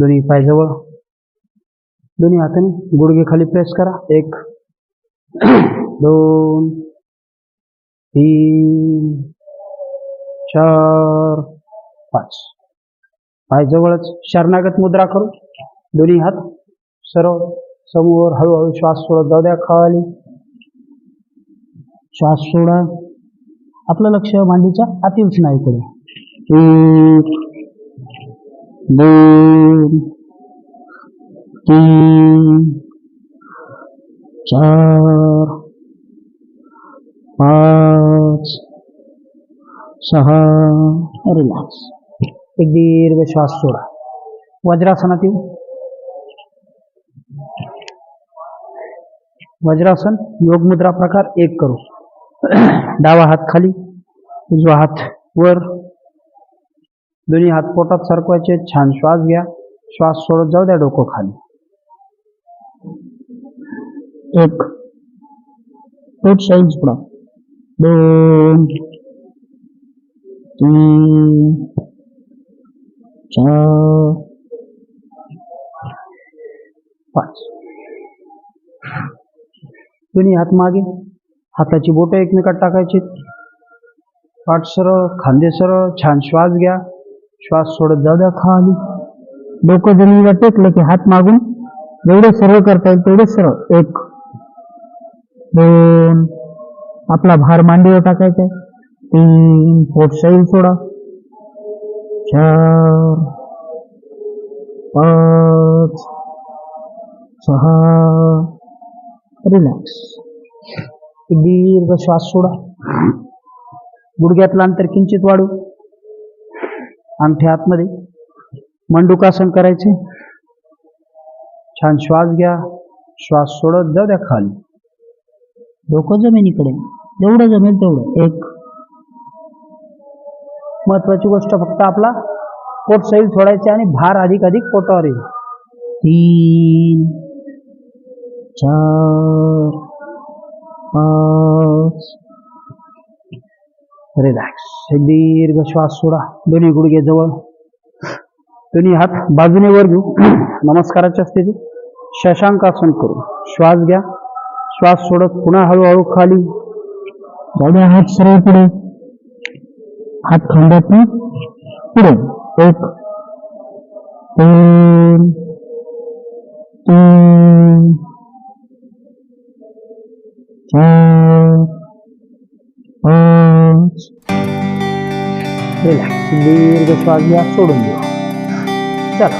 दोन्ही पाय जवळ. दोन्ही हाताने गुडघे खाली प्रेस करा. एक दोन तीन चार पाच. पायजवळच शरणागत मुद्रा करू. दोन्ही हात सरळ समोर हळूहळू श्वास सोडत जाऊ द्या खाली. श्वास सोडा. आपलं लक्ष मांडीच्या आतील स्नायूकडे. एक दोन चार, पाच, सहा रिलॅक्स एक दीर्घ श्वास सोडा वज्रासनात येऊ वज्रासन, योग मुद्रा प्रकार एक करू। डावा हात खाली, उजवा हात वर। दोन्ही हात पोटात सरकवायचे, छान श्वास घ्या। श्वास सोडत जाऊ द्या डोकं खाली। एक. पोट साईड सोडा दोन. तीन. चार. पाच. दोन्ही हात मागे. हाताची बोटं एकमेकात टाकायची. पाठ सरळ खांदे सरळ छान श्वास घ्या. श्वास सोडत जाऊ द्या खाली. डोकं जमिनीला टेकलं की हात मागून. जेवढे सरळ करता येईल तेवढे सरळ. एक. दोन. आपला भार मांडीवर टाकायचा तीन. पोट सैल सोडा. चार. पाच. सहा. रिलॅक्स. दीर्घ श्वास सोडा. गुडघ्यातलं अंतर किंचित वाढू. अंगठे आतमध्ये मंडुकासन करायचे. छान श्वास घ्या. श्वास सोडत जाऊ द्या खाली. डोकं जमिनीकडे जेवढं जमेल तेवढं. एक. महत्वाची गोष्ट फक्त आपला पोट सैल सोडायचे आणि भार अधिक अधिक पोटावर येईल. तीन. चार. पाच. रिलॅक्स. एक दीर्घ श्वास सोडा. दोन्ही गुडघे जवळ. दोन्ही हात बाजूने वर घेऊ. नमस्काराच्या स्थितीत. शशांकासन करू. श्वास घ्या. श्वास सोडत पुन्हा हळूहळू खाली. जाऊ हात सरळ पुढे. हात खांद्यात पुढे. एक. दोन. तीन. चार. पाच. रिलॅक्स दीर्घ श्वास घ्या सोडून द्या. चला.